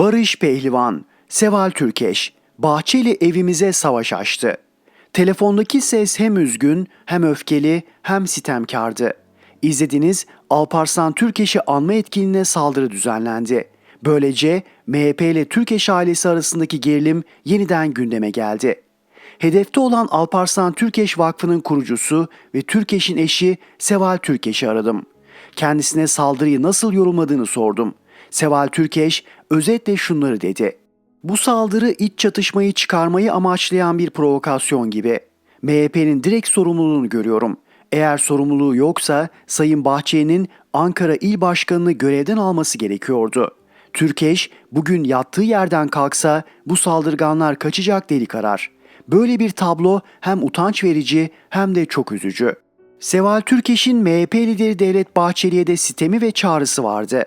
Barış Pehlivan, Seval Türkeş, Bahçeli evimize savaş açtı. Telefondaki ses hem üzgün, hem öfkeli, hem sitemkardı. İzlediniz Alparslan Türkeş'i anma etkinliğine saldırı düzenlendi. Böylece MHP ile Türkeş ailesi arasındaki gerilim yeniden gündeme geldi. Hedefte olan Alparslan Türkeş Vakfı'nın kurucusu ve Türkeş'in eşi Seval Türkeş'i aradım. Kendisine saldırıyı nasıl yorumladığını sordum. Seval Türkeş özetle şunları dedi. Bu saldırı iç çatışmayı çıkarmayı amaçlayan bir provokasyon gibi. MHP'nin direkt sorumluluğunu görüyorum. Eğer sorumluluğu yoksa Sayın Bahçeli'nin Ankara İl Başkanı'nı görevden alması gerekiyordu. Türkeş bugün yattığı yerden kalksa bu saldırganlar kaçacak delik arar. Böyle bir tablo hem utanç verici hem de çok üzücü. Seval Türkeş'in MHP lideri Devlet Bahçeli'ye de sitemi ve çağrısı vardı.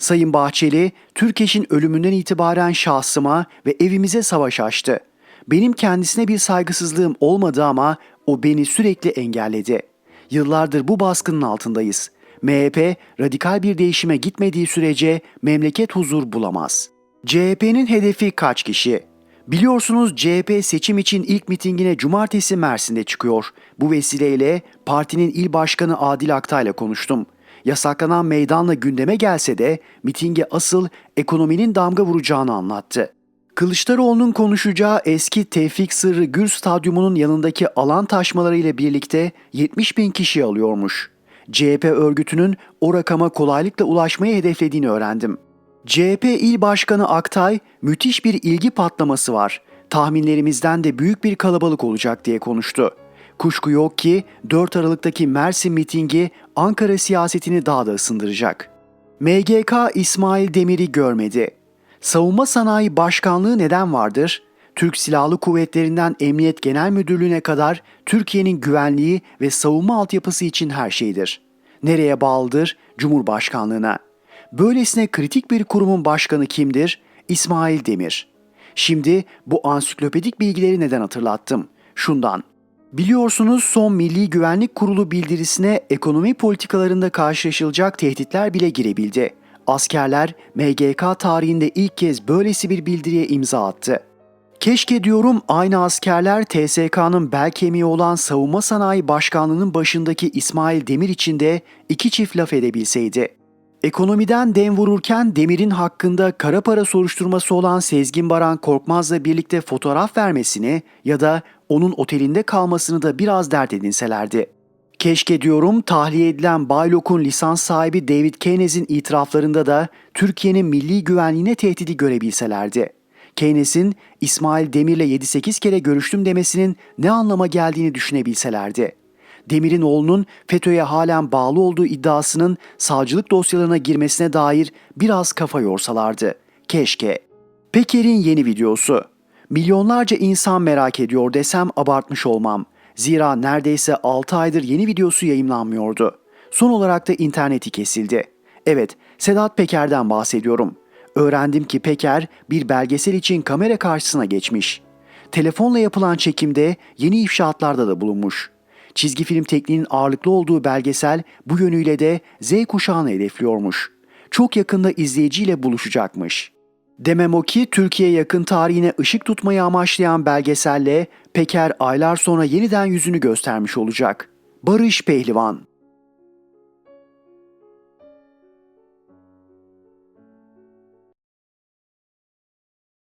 Sayın Bahçeli, Türkeş'in ölümünden itibaren şahsıma ve evimize savaş açtı. Benim kendisine bir saygısızlığım olmadı ama o beni sürekli engelledi. Yıllardır bu baskının altındayız. MHP radikal bir değişime gitmediği sürece memleket huzur bulamaz. CHP'nin hedefi kaç kişi? Biliyorsunuz CHP seçim için ilk mitingine cumartesi Mersin'de çıkıyor. Bu vesileyle partinin il başkanı Adil Aktay'la konuştum. Yasaklanan meydanla gündeme gelse de mitinge asıl ekonominin damga vuracağını anlattı. Kılıçdaroğlu'nun konuşacağı eski Tevfik Sırrı Gül Stadyumu'nun yanındaki alan taşmaları ile birlikte 70 bin kişi alıyormuş. CHP örgütünün o rakama kolaylıkla ulaşmayı hedeflediğini öğrendim. CHP İl Başkanı Aktay, müthiş bir ilgi patlaması var. Tahminlerimizden de büyük bir kalabalık olacak diye konuştu. Kuşku yok ki 4 Aralık'taki Mersin mitingi Ankara siyasetini daha da ısındıracak. MGK İsmail Demir'i görmedi. Savunma Sanayi Başkanlığı neden vardır? Türk Silahlı Kuvvetleri'nden Emniyet Genel Müdürlüğü'ne kadar Türkiye'nin güvenliği ve savunma altyapısı için her şeydir. Nereye bağlıdır? Cumhurbaşkanlığına. Böylesine kritik bir kurumun başkanı kimdir? İsmail Demir. Şimdi bu ansiklopedik bilgileri neden hatırlattım? Şundan. Biliyorsunuz son Milli Güvenlik Kurulu bildirisine ekonomi politikalarında karşılaşılacak tehditler bile girebildi. Askerler MGK tarihinde ilk kez böylesi bir bildiriye imza attı. Keşke diyorum aynı askerler TSK'nın bel kemiği olan Savunma Sanayi Başkanlığı'nın başındaki İsmail Demir için de iki çift laf edebilseydi. Ekonomiden dem vururken Demir'in hakkında kara para soruşturması olan Sezgin Baran Korkmaz'la birlikte fotoğraf vermesini ya da onun otelinde kalmasını da biraz dert edinselerdi. Keşke diyorum tahliye edilen Baylok'un lisans sahibi David Keynes'in itiraflarında da Türkiye'nin milli güvenliğine tehdidi görebilselerdi. Keynes'in İsmail Demir'le 7-8 kere görüştüm demesinin ne anlama geldiğini düşünebilselerdi. Demir'in oğlunun FETÖ'ye halen bağlı olduğu iddiasının savcılık dosyalarına girmesine dair biraz kafa yorsalardı. Keşke. Peker'in yeni videosu. Milyonlarca insan merak ediyor desem abartmış olmam. Zira neredeyse 6 aydır yeni videosu yayımlanmıyordu. Son olarak da interneti kesildi. Evet, Sedat Peker'den bahsediyorum. Öğrendim ki Peker bir belgesel için kamera karşısına geçmiş. Telefonla yapılan çekimde yeni ifşaatlarda da bulunmuş. Çizgi film tekniğinin ağırlıklı olduğu belgesel bu yönüyle de Z kuşağını hedefliyormuş. Çok yakında izleyiciyle buluşacakmış. Demem o ki Türkiye yakın tarihine ışık tutmayı amaçlayan belgeselle Peker aylar sonra yeniden yüzünü göstermiş olacak. Barış Pehlivan